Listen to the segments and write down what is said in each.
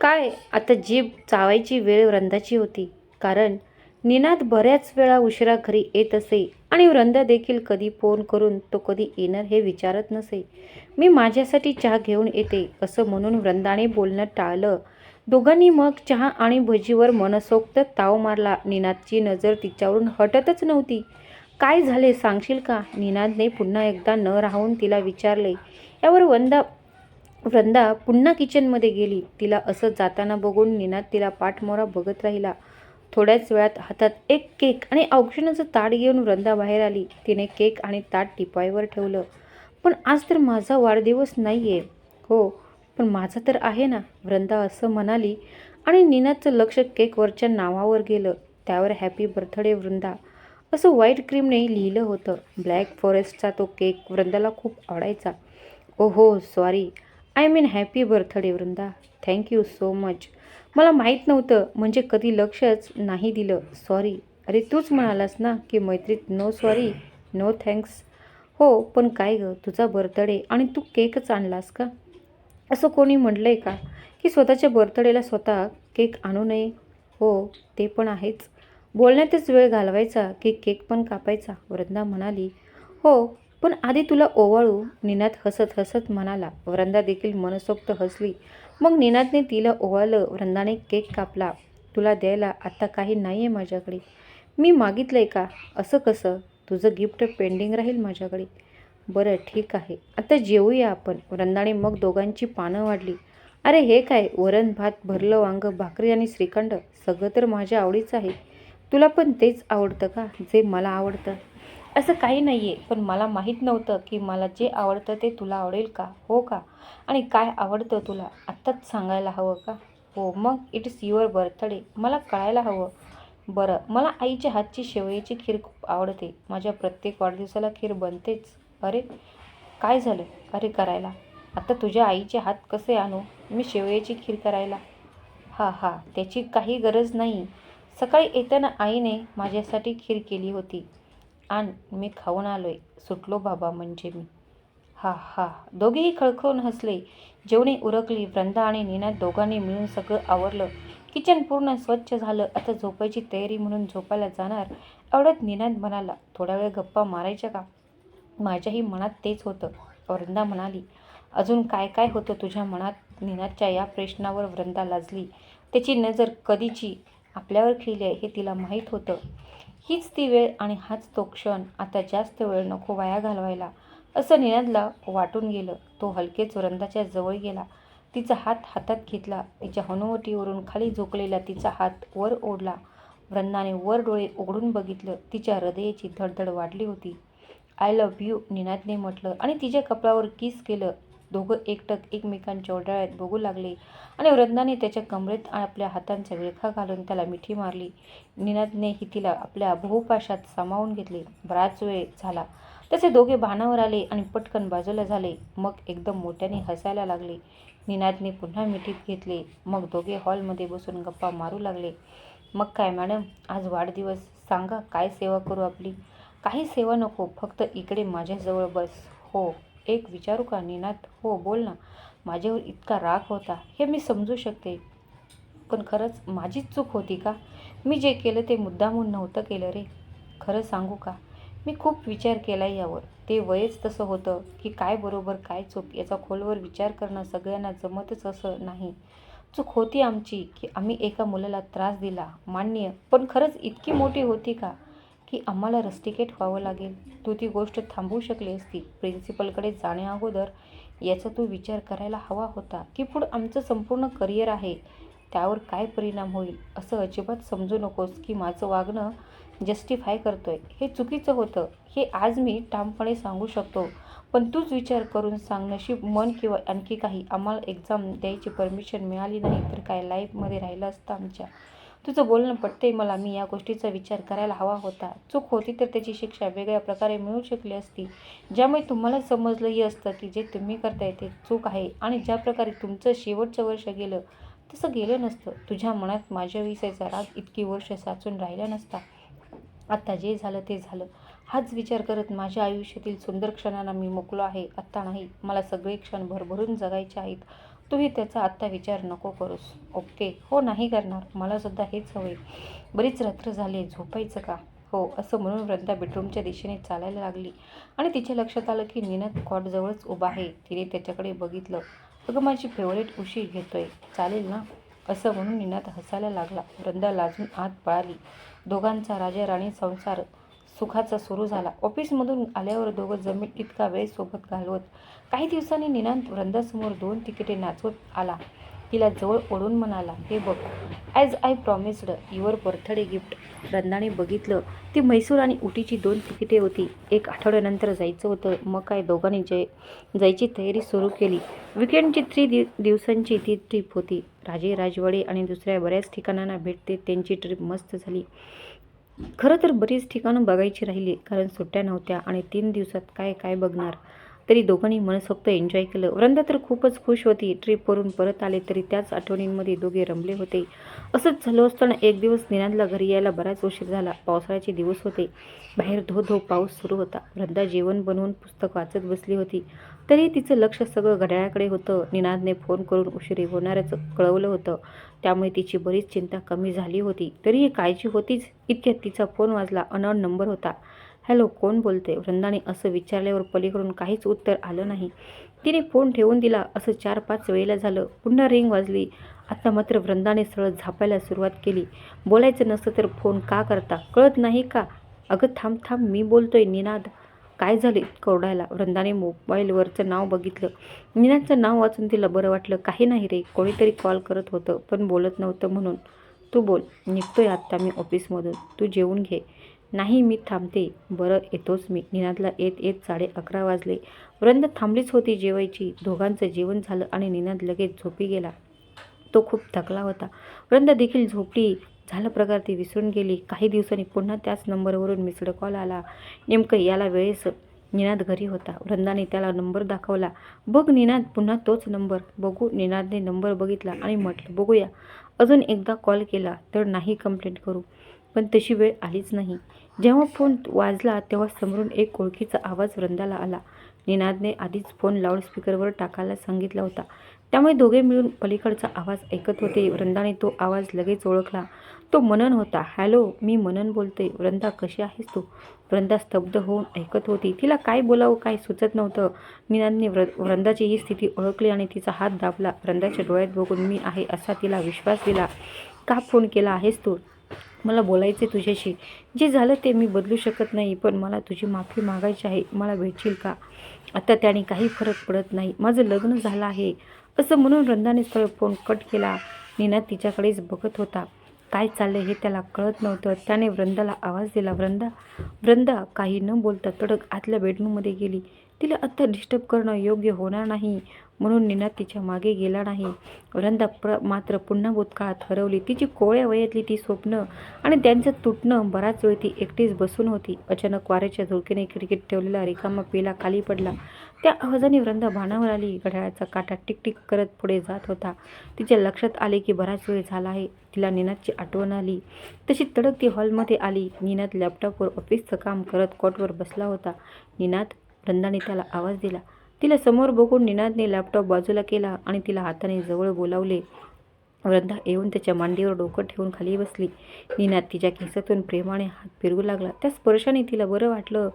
काय? आता जीभ चावायची वेळ वृंदाची होती. कारण निनाद बऱ्याच वेळा उशिरा घरी येत असे आणि वृंदा देखील कधी फोन करून तो कधी येणार हे विचारत नसे. मी माझ्यासाठी चहा घेऊन येते असं म्हणून वृंदाने बोलणं टाळलं. दोघांनी मग चहा आणि भजीवर मनसोक्त ताव मारला. निनादची नजर तिच्यावरून हटतच नव्हती. काय झाले? सांगशील का? निनादने पुन्हा एकदा न राहून तिला विचारले. यावर वंदा वृंदा पुन्हा किचनमध्ये गेली. तिला असं जाताना बघून निनाद तिला पाठमोरा बघत राहिला. थोड्याच वेळात हातात एक केक आणि औक्षणाचं ताट घेऊन वृंदा बाहेर आली. तिने केक आणि ताट टिपाईवर ठेवलं. पण आज तर माझा वाढदिवस नाही आहे हो पण माझा तर आहे ना वृंदा असं म्हणाली आणि निनादचं लक्ष केकवरच्या नावावर गेलं. त्यावर हॅपी बर्थडे वृंदा. असं व्हाईट क्रीमने लिहिलं होतं. ब्लॅक फॉरेस्टचा तो केक वृंदाला खूप आवडायचा. ओ हो sorry. I mean happy birthday Vrinda. Thank you so much मला माहीत नव्हतं म्हणजे कधी लक्षच नाही दिलं. सॉरी अरे तूच म्हणालास ना की मैत्रीत नो सॉरी नो थँक्स हो पण काय गं तुझा बर्थडे आणि तू केकच आणलास का? असं कोणी म्हटलं आहे का? की स्वतःच्या बर्थडेला स्वतः केक आणू नये? हो ते पण आहेच. बोलण्यातच वेळ घालवायचा की केक पण कापायचा वृंदा म्हणाली. हो पण आधी तुला ओवाळू निनाद हसत हसत म्हणाला वृंदा देखील मनसोक्त हसली. मग निनादने तिला ओवाळलं वृंदाने केक कापला. तुला द्यायला आत्ता काही नाही आहे माझ्याकडे. मी मागितलं आहे का? असं कसं? तुझं गिफ्ट पेंडिंग राहील माझ्याकडे. बरं ठीक आहे. आता जेवूया आपण. वृंदाने मग दोघांची पानं वाढली. अरे हे काय? वरण भात भरलं वांग भाकरी आणि श्रीखंड? सगळं तर माझ्या आवडीचं आहे. तुला पण तेच आवडतं का? जे मला आवडतं. असं काही नाही आहे पण मला माहीत नव्हतं की मला जे आवडतं ते तुला आवडेल का? हो का? आणि काय आवडतं तुला? आत्ताच सांगायला हवं का? हो मग इट इज युअर बर्थडे मला कळायला हवं. बरं मला आईच्या हातची शेवयाची खीर खूप आवडते. माझ्या प्रत्येक वाढदिवसाला खीर बनतेच. अरे काय झालं? अरे करायला. आता तुझ्या आईचे हात कसे आणू? मी शेवयाची खीर करायला. हा हा त्याची काही गरज नाही. सकाळी येताना आईने माझ्यासाठी खीर केली होती. आण मी खाऊन आलोय. सुटलो बाबा म्हणजे मी. हा हा. दोघेही खळखळून हसले. जेवणे उरकली. वृंदा आणि नीना दोघांनी मिळून सगळं आवरलं. किचन पूर्ण स्वच्छ झालं. आता झोपायची तयारी म्हणून झोपायला जाणार. एवढ्यात निनाद म्हणाला थोडा वेळ गप्पा मारायच्या का? माझ्याही मनात तेच होतं वृंदा म्हणाली. अजून काय काय होतं तुझ्या मनात? निनादच्या या प्रश्नावर वृंदा लाजली. त्याची नजर कधीची? आपल्यावर खेळली आहे हे तिला माहीत होतं. हीच ती वेळ आणि हाच तो क्षण आता जास्त वेळ नको वाया घालवायला असं निनादला वाटून गेलं. तो हलकेच वृंदाच्या जवळ गेला. तिचा हात हातात घेतला. तिच्या हनुवटीवरून खाली झोकलेला तिचा हात वर ओढला. वृंदाने वर डोळे उघडून बघितलं. तिच्या हृदयाची धडधड वाढली होती. आय लव्ह यू निनादने म्हटलं आणि तिच्या कपडावर किस केलं. दोघं एकटक एकमेकांच्या ओढाळ्यात बघू लागले आणि वृंदाने त्याच्या कमरेत आपल्या हातांचा विळखा घालून त्याला मिठी मारली. निनादनेही तिला आपल्या बहुपाशात सामावून घेतले. बराच वेळ झाला. तसे दोघे भानावर आले आणि पटकन बाजूला झाले. मग एकदम मोठ्याने हसायला लागले. निनादने पुन्हा मिठीत घेतले. मग दोघे हॉलमध्ये बसून गप्पा मारू लागले. मग काय मॅडम? आज वाढदिवस. सांगा काय सेवा करू आपली? काही सेवा नको. फक्त इकडे माझ्याजवळ बस. हो. एक विचारू का निनाद? हो बोल ना. माझ्यावर इतका राग होता. हे मी समजू शकते. पण खरंच माझीच चूक होती का? मी जे केलं ते मुद्दामून नव्हतं केलं रे. खरं सांगू का? मी खूप विचार केला यावर. ते वयच तसं होतं की काय बरोबर काय चूक याचा खोलवर विचार करणं सगळ्यांना जमतच असं नाही. चूक होती आमची की आम्ही एका मुलाला त्रास दिला मान्य. पण खरंच इतकी मोठी होती का? की आम्हाला रस्टिकेट व्हावं लागेल. तू ती गोष्ट थांबवू शकली असती. प्रिन्सिपलकडे जाण्याअगोदर याचा तू विचार करायला हवा होता की पुढं आमचं संपूर्ण करिअर आहे त्यावर काय परिणाम होईल असं अजिबात समजू नकोस की माझं वागणं जस्टिफाय करतोय. हे चुकीचं होतं. हे आज मी ठामपणे सांगू शकतो. पण तूच विचार करून सांग नशीब मन किंवा आणखी काही. आम्हाला एक्झाम द्यायची परमिशन मिळाली नाही तर काय? लाईफमध्ये राहिलं असतं आमच्या. तुझं बोलणं पटते मला. मी या गोष्टीचा विचार करायला हवा होता. चूक होती तर त्याची शिक्षा वेगळ्या प्रकारे मिळू शकली असती. ज्यामुळे तुम्हाला समजलंही असतं की जे तुम्ही करताय ते चूक आहे आणि ज्या प्रकारे तुमचं शेवटचं वर्ष गेलं तसं गेलं नसतं. तुझ्या मनात माझ्या विषयाचा राग इतकी वर्ष साचून राहिला नसता. आत्ता जे झालं ते झालं. हाच विचार करत माझ्या आयुष्यातील सुंदर क्षणांना मी मोकलो आहे. आत्ता नाही. मला सगळे क्षण भरभरून जगायचे आहेत. तूही त्याचा आत्ता विचार नको करूस. ओके. हो नाही करणार. मलासुद्धा हेच हवे बरीच रात्र झाली झोपायचं का? हो असं म्हणून वृंदा बेडरूमच्या दिशेने चालायला लागली. आणि तिच्या लक्षात आलं की निनद कॉटजवळच उभा आहे. तिने त्याच्याकडे बघितलं. अगं माझी फेवरेट उशी घेतोय. चालेल ना? असं म्हणून निनाद हसायला लागला. वृंदा लाजून आत पळाली. दोघांचा राजा राणी संसार सुखाचा सुरू झाला. ऑफिसमधून आल्यावर दोघं जमीन इतका वेळ सोबत घालवत. काही दिवसांनी निनांत वृंदासमोर दोन तिकिटे नाचवत आला. तिला जवळ ओढून म्हणाला हे बघ as I promised your birthday gift रंदाने बघितलं ती म्हैसूर आणि उटीची दोन तिकिटे होती. एक आठवड्यानंतर जायचं होतं. मग काय दोघांनी जय जायची तयारी सुरू केली. विकेंडची थ्री दिव दिवसांची ती ट्रिप होती. राजे राजवाडे आणि दुसऱ्या बऱ्याच ठिकाणांना भेटते त्यांची ट्रिप मस्त झाली. खरं तर बरीच ठिकाणं बघायची राहिली कारण सुट्ट्या नव्हत्या आणि तीन दिवसात काय काय बघणार? तरी दोघांनी मनसोक्त एन्जॉय केलं. वृंदा तर खूपच खुश होती. ट्रिपवरून परत आले तरी त्याच आठवणींमध्ये दोघे रमले होते. असंच झालं असताना एक दिवस निनादला घरी यायला बराच उशीर झाला. पावसाळ्याचे दिवस होते. बाहेर धो धो पाऊस सुरू होता. वृंदा जेवण बनवून पुस्तक वाचत बसली होती. तरी तिचं लक्ष सगळं घड्याळाकडे होतं. निनादने फोन करून उशिरी होणाऱ्याचं कळवलं होतं. त्यामुळे तिची बरीच चिंता कमी झाली होती. तरीही काळजी होतीच. इतक्यात तिचा फोन वाजला. अनॉन नंबर होता. हॅलो कोण बोलते वृंदाने असं विचारल्यावर पलीकडून काहीच उत्तर आलं नाही. तिने फोन ठेवून दिला. असं चार पाच वेळेला झालं. पुन्हा रिंग वाजली. आता मात्र वृंदाने सरळ झापायला सुरुवात केली. बोलायचं नसतं तर फोन का करता? कळत नाही का? अगं थांब थांब. मी बोलतोय निनाद. काय झाले कोरडायला वृंदाने मोबाईलवरचं नाव बघितलं. निनादचं नाव वाचून तिला बरं वाटलं. काही नाही रे कोणीतरी कॉल करत होतं पण बोलत नव्हतं म्हणून. तू बोल निघतोय आत्ता मी ऑफिसमधून तू जेवून घे. नाही मी थांबते. बरं येतोच मी. निनादला येत येत साडे अकरा वाजले. वृंद थांबलीच होती जेवायची. दोघांचं जेवण झालं आणि निनाद लगेच झोपी गेला. तो खूप थकला होता. वृंद देखील झोपली. झाला प्रकार ती विसरून गेली. काही दिवसांनी पुन्हा त्याच नंबरवरून मिसड कॉल आला. नेमकं याला वेळेस निनाद घरी होता. वृंदाने त्याला नंबर दाखवला. बघ निनाद पुन्हा तोच नंबर. बघू निनादने नंबर बघितला आणि म्हटलं बघूया. अजून एकदा कॉल केला तर नाही कंप्लेंट करू. पण तशी वेळ आलीच नाही. जेव्हा फोन वाजला तेव्हा समोरून एक ओळखीचा आवाज वृंदाला आला. निनादने आधीच फोन लाऊडस्पीकरवर टाकायला सांगितला होता. त्यामुळे दोघे मिळून पलीकडचा आवाज ऐकत होते. वृंदाने तो आवाज लगेच ओळखला. तो मनन होता. हॅलो मी मनन बोलते. वृंदा कशी आहेस तू? वृंदा स्तब्ध होऊन ऐकत होती. तिला काय बोलावं काय सुचत नव्हतं. निनादने व्र वृंदाची ही स्थिती ओळखली आणि तिचा हात दाबला. वृंदाच्या डोळ्यात बघून मी आहे असा तिला विश्वास दिला. का फोन केला आहेस तू? मला बोलायचे तुझ्याशी. जे झालं ते मी बदलू शकत नाही पण मला तुझी माफी मागायची आहे. मला भेटशील का? आता त्याने काही फरक पडत नाही. माझं लग्न झालं आहे. असं म्हणून वृंदाने स्थळ फोन कट केला. निनाद तिच्याकडेच बघत होता. काय चाललं हे त्याला कळत नव्हतं. त्याने वृंदाला आवाज दिला वृंदा वृंदा काही न बोलता तडक आतल्या बेडरूममध्ये गेली. तिला आत्ता डिस्टर्ब करणं योग्य होणार नाही. म्हणून निनाद तिच्यामागे गेला नाही. वृंदा प्र मात्र पुन्हा भूतकाळात हरवली. तिची कोळ्या वयातली ती स्वप्न आणि त्यांचं तुटणं बराच वेळ ती एकटीच बसून होती. अचानक वाऱ्याच्या झुळकीने खिडकीत ठेवलेला रिकामा पेला खाली पडला. त्या आवाजाने वृंदा भानावर आली. घड्याळाचा काटा टिकटिक करत पुढे जात होता. तिच्या लक्षात आले की बराच वेळ झाला आहे. तिला निनादची आठवण आली. तशी तडक ती हॉलमध्ये आली. निनाद लॅपटॉपवर ऑफिसचं काम करत कॉटवर बसला होता. निनाद वृंदाने त्याला आवाज दिला. तिला समोर बघून निनादने लॅपटॉप बाजूला केला आणि तिला हाताने जवळ बोलावले. वृद्धा येऊन त्याच्या मांडीवर डोकं ठेवून खाली बसली. निनाद तिच्या केसातून प्रेमाने हात फिरवू लागला. त्या स्पर्शाने तिला बरं वाटलं.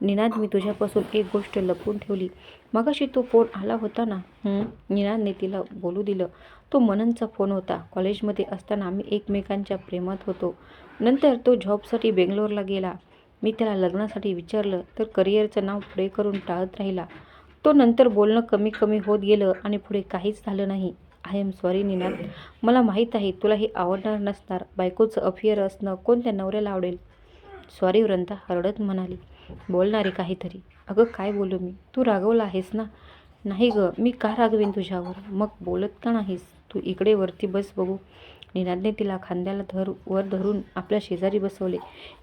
निनाद मी तुझ्यापासून एक गोष्ट लपवून ठेवली. मगाशी तो फोन आला होता ना? निनादने तिला बोलू दिलं. तो मननचा फोन होता. कॉलेजमध्ये असताना आम्ही एकमेकांच्या प्रेमात होतो. नंतर तो जॉबसाठी बेंगलोरला गेला. मी त्याला लग्नासाठी विचारलं तर करिअरचं नाव पुढे करून टाळत राहिला. तो नंतर बोलणं कमी कमी होत गेलं आणि पुढे काहीच झालं नाही. आय एम सॉरी निनाद मला माहीत आहे तुला हे आवडणार नसणार. बायकोचं अफिअर असणं कोणत्या नवऱ्याला आवडेल? सॉरी वृंदा हरडत म्हणाली. बोलणारे काहीतरी. अगं काय बोलू मी? तू रागवला आहेस ना? नाही गं मी का रागवेन तुझ्यावर? मग बोलत का नाहीस? तू इकडे वरती बस बघू. निनादने तिला खांद्याला धर वर धरून आपल्या शेजारी बसवले.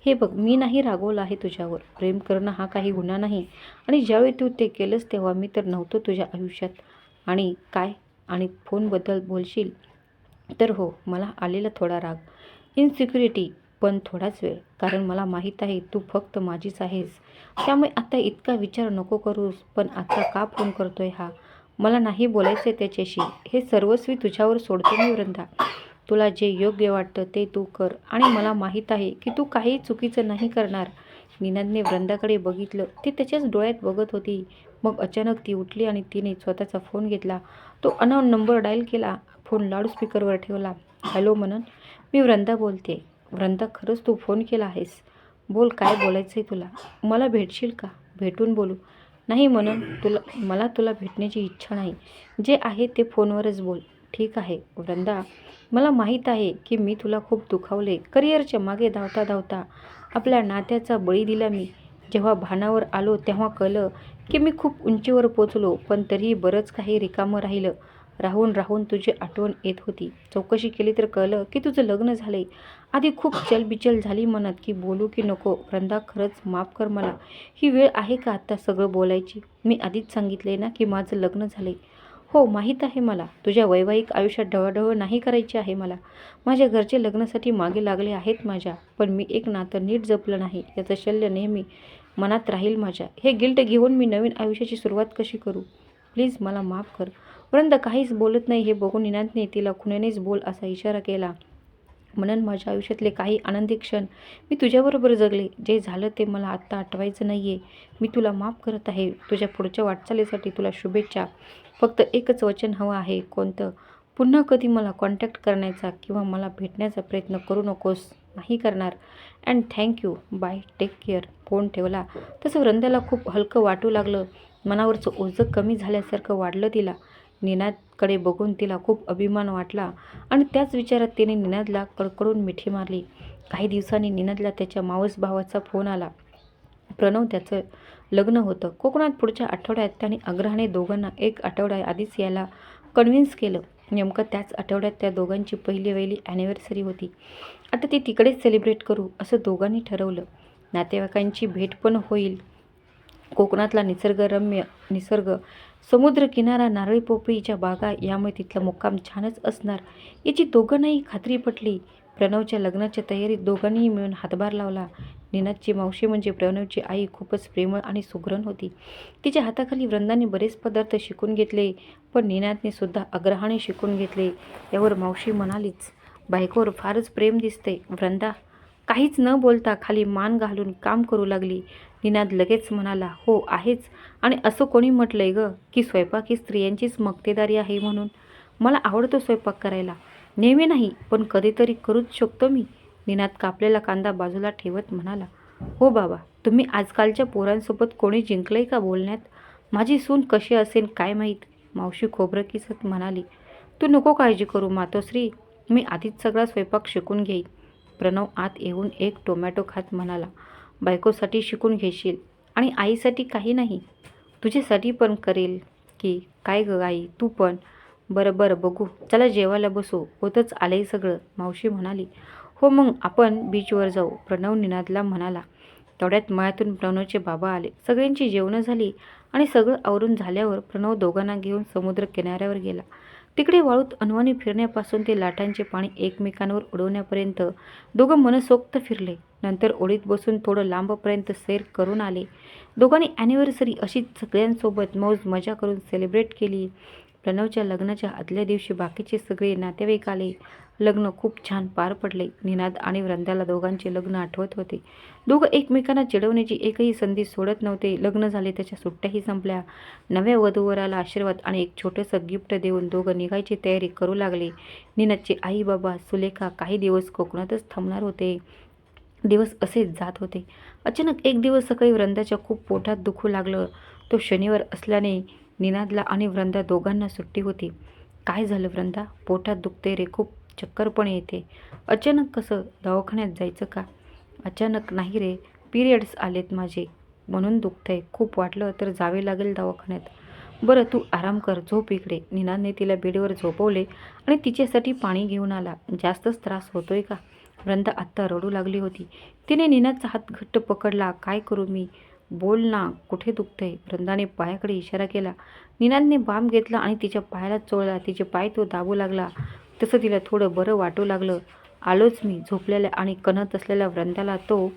हे बघ मी नाही रागवलं आहे तुझ्यावर. प्रेम करणं हा काही गुन्हा नाही. आणि ज्यावेळी तू ते केलंस तेव्हा मी तर नव्हतो तुझ्या आयुष्यात. आणि काय? आणि फोनबद्दल बोलशील? तर हो मला आलेला थोडा राग. इनसिक्युरिटी पण थोडाच वेळ. कारण मला माहीत आहे तू फक्त माझीच आहेस. त्यामुळे आता इतका विचार नको करूस पण आता का फोन करतोय हा? मला नाही बोलायचं त्याच्याशी. हे सर्वस्वी तुझ्यावर सोडतो मी वृंदा. तुला जे योग्य वाटतं ते तू कर. आणि मला माहीत आहे की तू काही चुकीचं नाही करणार. विनंदने वृंदाकडे बघितलं. ती त्याच्याच डोळ्यात बघत होती. मग अचानक ती उठली आणि तिने स्वतःचा फोन घेतला. तो अनोन नंबर डायल केला. फोन लाऊडस्पीकरवर ठेवला. हॅलो म्हणून मी वृंदा बोलते. वृंदा खरंच तू फोन केला आहेस? बोल काय बोलायचं आहे तुला? मला भेटशील का? भेटून बोलू. नाही म्हणून तुला मला तुला भेटण्याची इच्छा नाही. जे आहे ते फोनवरच बोल. ठीक आहे वृंदा. मला माहीत आहे की मी तुला खूप दुखावले. करिअरच्या मागे धावता धावता आपल्या नात्याचा बळी दिला मी. जेव्हा भानावर आलो तेव्हा कळलं की मी खूप उंचीवर पोचलो पण तरीही बरंच काही रिकामं राहिलं. राहून राहून तुझी आठवण येत होती. चौकशी केली तर कळलं की तुझं लग्न झालंय. आधी खूप चलबिचल झाली म्हणत की बोलू की नको. वृंदा खरंच माफ कर मला. ही वेळ आहे का आत्ता सगळं बोलायची? मी आधीच सांगितले ना की माझं लग्न झालंय. हो माहीत आहे मला. तुझ्या वैवाहिक आयुष्यात ढवळढवळ नाही करायची आहे मला. माझ्या घरचे लग्नासाठी मागे लागले आहेत माझ्या पण मी एक नातं नीट जपलं नाही. याचं शल्य नेहमी मनात राहील माझ्या. हे गिल्ट घेऊन मी नवीन आयुष्याची सुरुवात कशी करू? प्लीज मला माफ कर. वृंद काहीच बोलत नाही. हे बघून निनादने तिला खुण्यानेच बोल असा इशारा केला. म्हणून माझ्या आयुष्यातले काही आनंदी क्षण मी तुझ्याबरोबर जगले. जे झालं ते मला आत्ता आठवायचं नाही आहे मी तुला माफ करत आहे. तुझ्या पुढच्या वाटचालीसाठी तुला शुभेच्छा. फक्त एकच वचन हवं आहे कोणतं? पुन्हा कधी मला कॉन्टॅक्ट करण्याचा किंवा मला भेटण्याचा प्रयत्न करू नकोस नाही करणार. And thank you bye take care phone ठेवला. तसं वृंदाला खूप हलकं वाटू लागलं. मनावरचं ओझं कमी झाल्यासारखं वाढलं तिला. निनादकडे बघून तिला खूप अभिमान वाटला आणि त्याच विचारात तिने निनादला कडकडून मिठी मारली. काही दिवसांनी निनादला त्याच्या मावस भावाचा फोन आला. प्रणव त्याचं लग्न होतं. कोकणात पुढच्या आठवड्यात त्याने आग्रहाने दोघांना एक आठवड्या आधीच यायला कन्व्हिन्स केलं. नेमकं त्याच आठवड्यात त्या दोघांची पहिली वहिली ॲनिव्हर्सरी होती. आता ती तिकडेच सेलिब्रेट करू असं दोघांनी ठरवलं. नातेवाईकांची भेट पण होईल. कोकणातला निसर्गरम्य निसर्ग समुद्रकिनारा नारळी पोपळीच्या बागा यामुळे तिथला मुक्काम छानच असणार. याची दोघांनाही खात्री पटली. प्रणवच्या लग्नाच्या तयारीत दोघांनीही मिळून हातभार लावला. निनादची मावशी म्हणजे प्रणवची आई खूपच प्रेमळ आणि सुग्रण होती. तिच्या हाताखाली वृंदाने बरेच पदार्थ शिकून घेतले पण निनादने सुद्धा आग्रहाने शिकून घेतले. यावर मावशी म्हणालीच बायकोवर फारच प्रेम दिसते वृंदा काहीच न बोलता खाली मान घालून काम करू लागली. निनाद लगेच म्हणाला हो आहेच. आणि असं कोणी म्हटलंय ग की स्वयंपाक ही स्त्रियांचीच मक्तेदारी आहे म्हणून? मला आवडतो स्वयंपाक करायला. नेहमी नाही पण कधीतरी करूच शकतो मी. निनाद कापलेला कांदा बाजूला ठेवत म्हणाला हो बाबा तुम्ही आजकालच्या पोरांसोबत कोणी जिंकलंय का बोलण्यात? माझी सून कशी असेल काय माहीत? मावशी खोबरं किसत म्हणाली तू नको काळजी करू मातोश्री मी आधीच सगळा स्वयंपाक शिकून घेईन. प्रणव आत येऊन एक टोमॅटो खात म्हणाला बायकोसाठी शिकून घेशील आणि आईसाठी काही नाही. तुझ्यासाठी पण करेल की काय ग आई तू पण. बरं बरं बघू. चला जेवायला बसू. होतच आलंय सगळं. मावशी म्हणाली हो मग आपण बीचवर जाऊ प्रणव निनादला म्हणाला. तेवढ्यात मळ्यातून प्रणवचे बाबा आले. सगळ्यांची जेवणं झाली आणि सगळं आवरून झाल्यावर प्रणव दोघांना घेऊन समुद्र किनाऱ्यावर गेला. तिकडे वाळूत अनवाणी फिरण्यापासून ते लाटांचे पाणी एकमेकांवर उडवण्यापर्यंत दोघं मनसोक्त फिरले. नंतर ओळीत बसून थोडं लांबपर्यंत सैर करून आले. दोघांनी ॲनिव्हर्सरी अशीच सगळ्यांसोबत मौज मजा करून सेलिब्रेट केली. प्रणवच्या लग्नाच्या आदल्या दिवशी बाकीचे सगळे नातेवाईक आले. लग्न खूप छान पार पडले. निनाद आणि वृंदाला दोघांचे लग्न आठवत होते. दोघं एकमेकांना चिडवण्याची एकही संधी सोडत नव्हते. लग्न झाले त्याच्या सुट्ट्याही संपल्या. नव्या वधूवराला आशीर्वाद आणि एक छोटंसं गिफ्ट देऊन दोघं निघायची तयारी करू लागले. निनादचे आई बाबा सुलेखा काही दिवस कोकणातच थांबणार होते. दिवस असेच जात होते. अचानक एक दिवस सकाळी वृंदाच्या खूप पोटात दुखू लागलं. तो शनिवार असल्याने निनादला आणि वृंदा दोघांना सुट्टी होती. काय झालं वृंदा? पोटात दुखते रे खूप चक्कर पण येते. अचानक कसं? दवाखान्यात जायचं का? अचानक नाही रे पिरियड्स आलेत माझे. म्हणून दुखतंय. खूप वाटलं तर जावे लागेल दवाखान्यात. बरं तू आराम कर झोप इकडे. निनादने तिला बेडवर झोपवले आणि तिच्यासाठी पाणी घेऊन आला. जास्तच त्रास होतोय का? वृंदा आत्ता रडू लागली होती. तिने निनादचा हात घट्ट पकडला. काय करू मी? बोल ना कुठे दुखतंय? वृंदाने पायाकडे इशारा केला. निनादने बाम घेतला आणि तिच्या पायाला चोळला. तिचे पाय तो दाबू लागला. तसं तिला थोडं बरं वाटू लागलं. आलोच मी झोपलेल्या आणि कणत असलेल्या वृंदाला तो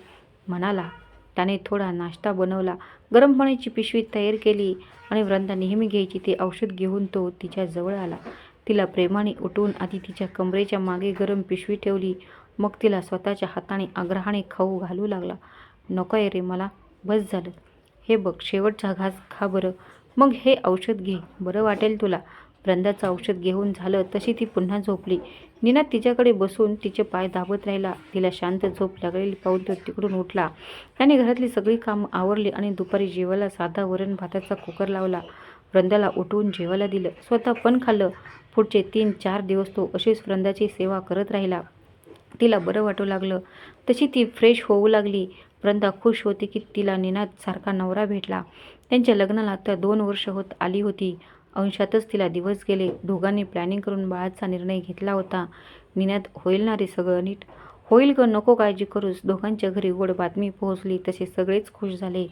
म्हणाला त्याने थोडा नाश्ता बनवला. गरम पाण्याची पिशवी तयार केली आणि वृंदा नेहमी घ्यायची ते औषध घेऊन तो तिच्या जवळ आला. तिला प्रेमाने उठवून आधी तिच्या कमरेच्या मागे गरम पिशवी ठेवली. मग तिला स्वतःच्या हाताने आग्रहाने खाऊ घालू लागला. नको आहे रे मला. बस झालं. हे बघ शेवटचा घास खा बरं. मग हे औषध घे. बरं वाटेल तुला. वृंदाचं औषध घेऊन झालं तशी ती पुन्हा झोपली. निनाद तिच्याकडे बसून तिचे पाय दाबत राहिला. तिला शांत झोप लागलेली पाहून तो तिकडून उठला. त्याने घरातली सगळी कामं आवरली आणि दुपारी जेवायला साधा वरण भाताचा कुकर लावला. वृंदाला उठवून जेवायला दिलं. स्वतः पण खाल्लं. पुढचे तीन चार दिवस तो अशीच वृंदाची सेवा करत राहिला. तिला बरं वाटू लागलं. तशी ती फ्रेश होऊ लागली. वृंदा खुश होती की तिला निनादसारखा नवरा भेटला. त्यांच्या लग्नाला तर दोन वर्ष होत आली होती. अंशातच तिला दिवस गेले. दोघांनी प्लॅनिंग करून बाळाचा निर्णय घेतला होता. निनाद होईल ना रे सगळं नीट? होईल ग नको काळजी करूस. दोघांच्या घरी गोड बातमी पोहोचली तसे सगळेच खुश झाले.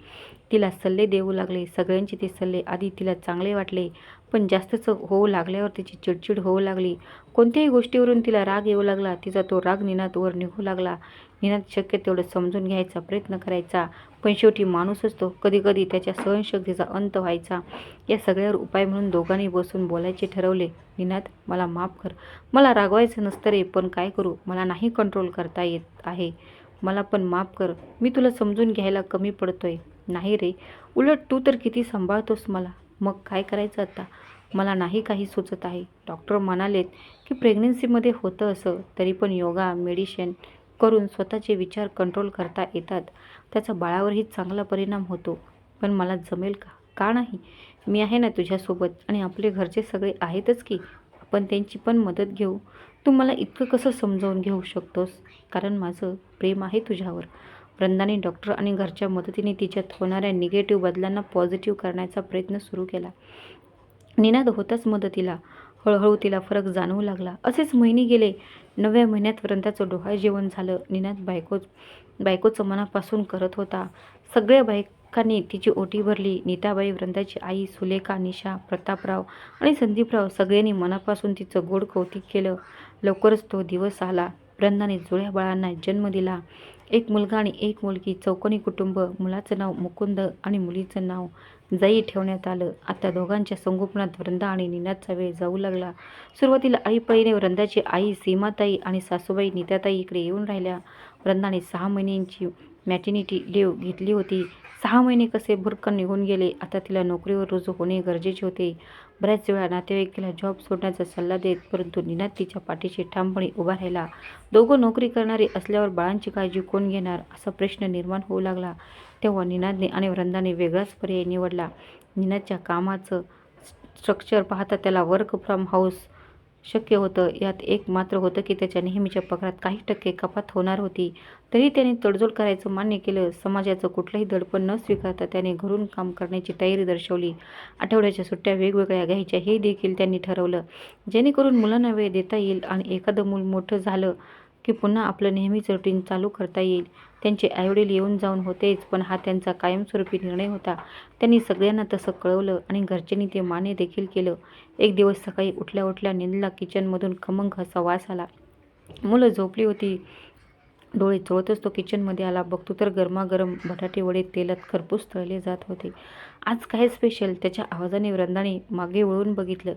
तिला सल्ले देऊ लागले. सगळ्यांचे ते सल्ले आधी तिला चांगले वाटले पण जास्तच होऊ लागल्यावर तिची चिडचिड होऊ लागली. कोणत्याही गोष्टीवरून तिला राग येऊ लागला. तिचा तो राग निनादवर निघू लागला. निनाद शक्य तेवढं समजून घ्यायचा प्रयत्न करायचा. पण शेवटी माणूस असतो कधी कधी त्याच्या सहनशक्तीचा अंत व्हायचा. या सगळ्यावर उपाय म्हणून दोघांनी बसून बोलायचे ठरवले. निनाद मला माफ कर. मला रागवायचं नसतं रे पण काय करू? मला नाही कंट्रोल करता येत आहे. मला पण माफ कर. मी तुला समजून घ्यायला कमी पडतोय. नाही रे. उलट तू तर किती सांभाळतोस मला. मग काय करायचं आता? मला नाही काही सुचत आहे. डॉक्टर म्हणालेत की प्रेग्नन्सीमध्ये होतं असं. तरी पण योगा मेडिशन करून स्वतःचे विचार कंट्रोल करता येतात. त्याचा बाळावरही चांगला परिणाम होतो. पण मला जमेल का? का नाही? मी आहे ना तुझ्यासोबत आणि आपले घरचे सगळे आहेतच की? आपण त्यांची पण मदत घेऊ. तू मला इतकं कसं समजावून घेऊ शकतोस? कारण माझं प्रेम आहे तुझ्यावर. वृंदाने डॉक्टर आणि घरच्या मदतीने तिच्यात होणाऱ्या निगेटिव्ह बदलांना पॉझिटिव्ह करण्याचा प्रयत्न सुरू केला. निनाद होताच मदतीला. हळूहळू तिला फरक जाणवू लागला. असेच महिने गेले. नव्या महिन्यात वृंदाचं डोहाळ जेवण झालं. निनाद बायको बायकोचं मनापासून करत होता. सगळ्या बायकांनी तिची ओटी भरली. नीताबाई वृंदाची आई सुलेखा निशा प्रतापराव आणि संदीपराव सगळ्यांनी मनापासून तिचं गोड कौतिक केलं. लवकरच तो दिवस आला. वृंदाने जुळ्या बाळांना जन्म दिला. एक मुलगा आणि एक मुलगी चौकोनी कुटुंब. मुलाचं नाव मुकुंद आणि मुलीचं नाव जाई ठेवण्यात आलं. आता दोघांच्या संगोपनात वृंदा आणि निनादचा वेळ जाऊ लागला. सुरुवातीला आईपळीने वृंदाची आई सीमाताई आणि सासूबाई नीताताई इकडे येऊन राहिल्या. वृंदाने सहा महिन्यांची मॅटिनिटी लिव्ह घेतली होती. सहा महिने कसे भुरकन निघून गेले आता तिला नोकरीवर रुजू होणे गरजेचे होते. बऱ्याच वेळा नातेवाईक तिला जॉब सोडण्याचा सल्ला देत परंतु निनाद तिच्या पाठीशी ठामपणे उभा राहिला. दोघं नोकरी करणारे असल्यावर बाळांची काळजी कोण घेणार असा प्रश्न निर्माण होऊ लागला. तेव्हा निनादने आणि वृंदाने वेगळाच पर्याय निवडला. निनादच्या कामाचं स्ट्रक्चर पाहता त्याला वर्क फ्रॉम हाऊस शक्य होतं. यात एक मात्र होतं की त्याच्या नेहमीच्या पगारात काही टक्के कपात होणार होती. तरी त्याने तडजोड करायचं मान्य केलं. समाजाचं कुठलंही दडपण न स्वीकारता त्याने घरून काम करण्याची तयारी दर्शवली. आठवड्याच्या सुट्ट्या वेगवेगळ्या घ्यायच्या हे देखील त्यांनी ठरवलं. जेणेकरून मुलांना वेळ देता येईल आणि एखादं मूल मोठं झालं की पुन्हा आपलं नेहमीचं रुटीन चालू करता येईल. त्यांचे आईवडील येऊन जाऊन होतेच पण हा त्यांचा कायमस्वरूपी निर्णय होता. त्यांनी सगळ्यांना तसं कळवलं आणि घरच्यांनी ते मान्य देखील केलं. एक दिवस सकाळी उठल्या उठल्या निंदला किचनमधून खमंग असा वास आला. मुलं झोपली होती. डोळे चोळतच तो किचनमध्ये आला. बघतो तर गरमागरम बटाटे वडे तेलात खरपूस तळले जात होते. आज काय स्पेशल त्याच्या आवाजाने वृंदाने मागे वळून बघितलं.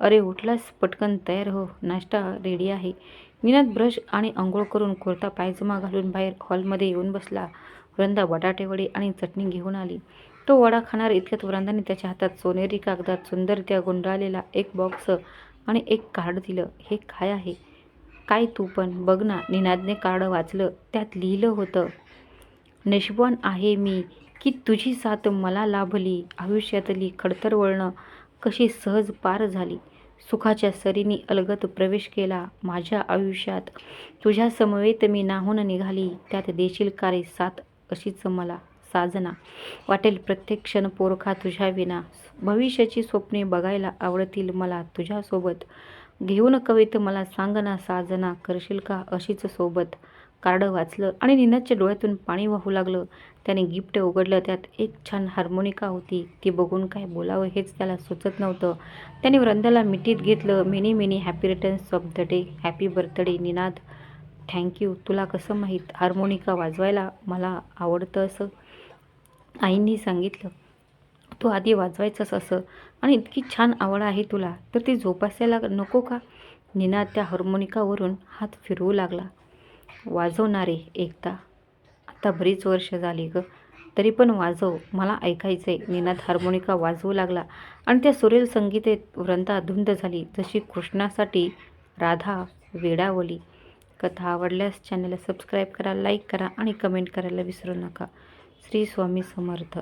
अरे उठलास? पटकन तयार हो. नाश्ता रेडी आहे. निनाद ब्रश आणि आंघोळ करून कुर्ता पायजमा घालून बाहेर हॉलमध्ये येऊन बसला. वृंदा बटाटेवडी आणि चटणी घेऊन आली. तो वडा खाणार इतक्यात वृंदाने त्याच्या हातात सोनेरी कागदात सुंदरत्या गुंडाळलेला एक बॉक्स आणि एक कार्ड दिलं. हे काय आहे? काय तू पण? बघ ना निनादने कार्ड वाचलं. त्यात लिहिलं होतं नशिबवान आहे मी की तुझी साथ मला लाभली. आयुष्यातली खडतर वळणं कशी सहज पार झाली. सुखाच्या सरीने अलगत प्रवेश केला. माझ्या आयुष्यात तुझ्या समवेत मी नाहून निघाली. त्यात देशील कारे साथ अशीच मला साजना. वाटेल प्रत्येक क्षण पोरखा तुझ्या विना. भविष्याची स्वप्ने बघायला आवडतील मला तुझ्यासोबत. घेऊन कवित मला सांग ना साजना. करशील का अशीच सोबत? कार्ड वाचलं आणि निनादच्या डोळ्यातून पाणी वाहू लागलं. त्याने गिफ्ट उघडलं. त्यात एक छान हार्मोनिका होती. ती बघून काय बोलावं हेच त्याला सुचत नव्हतं. त्याने वृंदाला मिठीत घेतलं. Many many happy returns of the day happy birthday Ninad. Thank you तुला कसं माहीत? हार्मोनिका वाजवायला मला आवडतं असं. आईंनी सांगितलं. तू आधी वाजवायचंस असं. आणि इतकी छान आवड आहे तुला. तर ती जोपासायला नको का? निनाद त्या हार्मोनिकावरून हात फिरवू लागला. वाजवणारे एकदा. आता बरीच वर्ष झाली ग. तरी पण वाजव. मला ऐकायचं आहे निनाद हार्मोनिका वाजवू लागला आणि त्या सुरेल संगीतेत वृंदा धुंद झाली. जशी कृष्णासाठी राधा वेडावली. कथा आवडल्यास चॅनलला सबस्क्राईब करा लाईक करा आणि कमेंट करायला विसरू नका. श्री स्वामी समर्थ.